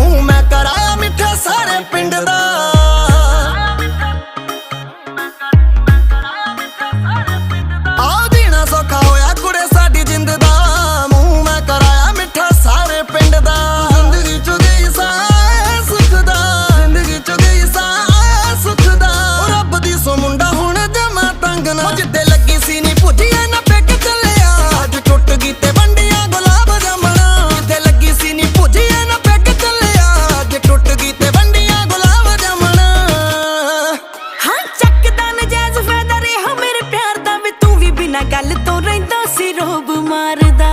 ਮੂੰਹ ਮੈਂ ਕਰਾਇਆ ਮਿੱਠਾ ਸਾਰੇ ਪਿੰਡ ਦਾ। ਆ ਜੀਣਾ ਸੌਖਾ ਹੋਇਆ ਕੁੜੇ ਸਾਡੀ ਜਿੰਦ ਦਾ। ਮੂੰਹ ਮੈਂ ਕਰਾਇਆ ਮਿੱਠਾ ਸਾਰੇ ਪਿੰਡ ਦਾ। ਜ਼ਿੰਦਗੀ ਚ ਗਈ ਸਾਂ ਸੁਖ ਦਾ। ਜ਼ਿੰਦਗੀ ਚ ਗਈ ਸਾਂ ਸੁਖ ਦਾ। ਰੱਬ ਦੀ ਸੋ ਮੁੰਡਾ ਹੁਣ ਜਮਾ ਤੰਗ ਨਾ। ਜਿੱਦੇ ਲੱਗੀ ਸੀ ਨਹੀਂ ਭੁੱਜਿਆ ਨਾ ਰੋਬ ਮਾਰਦਾ